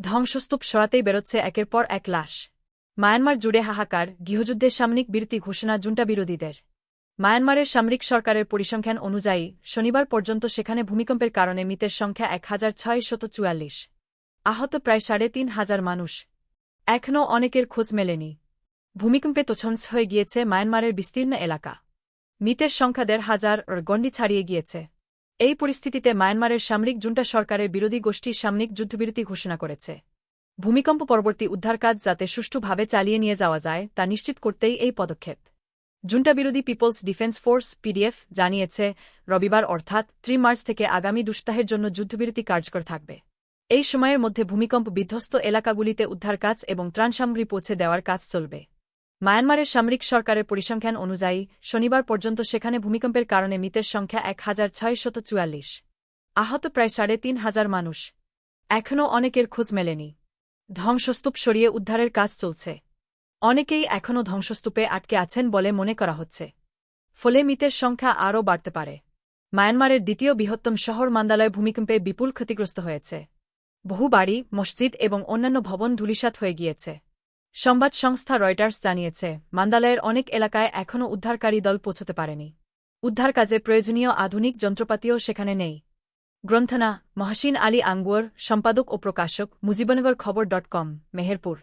ধ্বংসস্তূপ সরাতেই বেরোচ্ছে একের পর এক লাশ। মায়ানমার জুড়ে হাহাকার, গৃহযুদ্ধের সামরিক বিরতি ঘোষণা জুন্টা বিরোধীদের। মায়ানমারের সামরিক সরকারের পরিসংখ্যান অনুযায়ী, শনিবার পর্যন্ত সেখানে ভূমিকম্পের কারণে মৃতের সংখ্যা এক হাজার ছয়শত চুয়াল্লিশ। আহত প্রায় সাড়ে তিন হাজার মানুষ। এখনও অনেকের খোঁজ মেলেনি। ভূমিকম্পে তোছন্স হয়ে গিয়েছে মায়ানমারের বিস্তীর্ণ এলাকা। মৃতের সংখ্যা দেড় হাজার, গণ্ডি ছাড়িয়ে গিয়েছে। এই পরিস্থিতিতে মায়ানমারের সামরিক জুন্টা সরকারের বিরোধী গোষ্ঠীর সামরিক যুদ্ধবিরতি ঘোষণা করেছে। ভূমিকম্প পরবর্তী উদ্ধার কাজ যাতে সুষ্ঠুভাবে চালিয়ে নিয়ে যাওয়া যায়, তা নিশ্চিত করতেই এই পদক্ষেপ। জুন্টা বিরোধী পিপলস ডিফেন্স ফোর্স পিডিএফ জানিয়েছে, রবিবার অর্থাৎ ত্রি মার্চ থেকে আগামী দুস্তাহের জন্য যুদ্ধবিরতি কার্যকর থাকবে। এই সময়ের মধ্যে ভূমিকম্প বিধ্বস্ত এলাকাগুলিতে উদ্ধার কাজ এবং ত্রাণ সামগ্রী পৌঁছে দেওয়ার কাজ চলবে। মায়ানমারের সামরিক সরকারের পরিসংখ্যান অনুযায়ী, শনিবার পর্যন্ত সেখানে ভূমিকম্পের কারণে মৃতের সংখ্যা এক হাজার ছয়শত চুয়াল্লিশ। আহত প্রায় সাড়ে তিন হাজার মানুষ। এখনও অনেকের খোঁজ মেলেনি। ধ্বংসস্তূপ সরিয়ে উদ্ধারের কাজ চলছে। অনেকেই এখনও ধ্বংসস্তূপে আটকে আছেন বলে মনে করা হচ্ছে। ফলে মৃতের সংখ্যা আরও বাড়তে পারে। মায়ানমারের দ্বিতীয় বৃহত্তম শহর মান্দালয় ভূমিকম্পে বিপুল ক্ষতিগ্রস্ত হয়েছে। বহু বাড়ি, মসজিদ এবং অন্যান্য ভবন ধূলিসাৎ হয়ে গিয়েছে। সংবাদ সংস্থা রয়টার্স জানিয়েছে, মান্দালয়ের অনেক এলাকায় এখনও উদ্ধারকারী দল পৌঁছতে পারেনি। উদ্ধার কাজে প্রয়োজনীয় আধুনিক যন্ত্রপাতিও সেখানে নেই। গ্রন্থনা, মহাসিন আলী আঙ্গুয়ার, সম্পাদক ও প্রকাশক, মুজিবনগর খবর ডট কম, মেহেরপুর।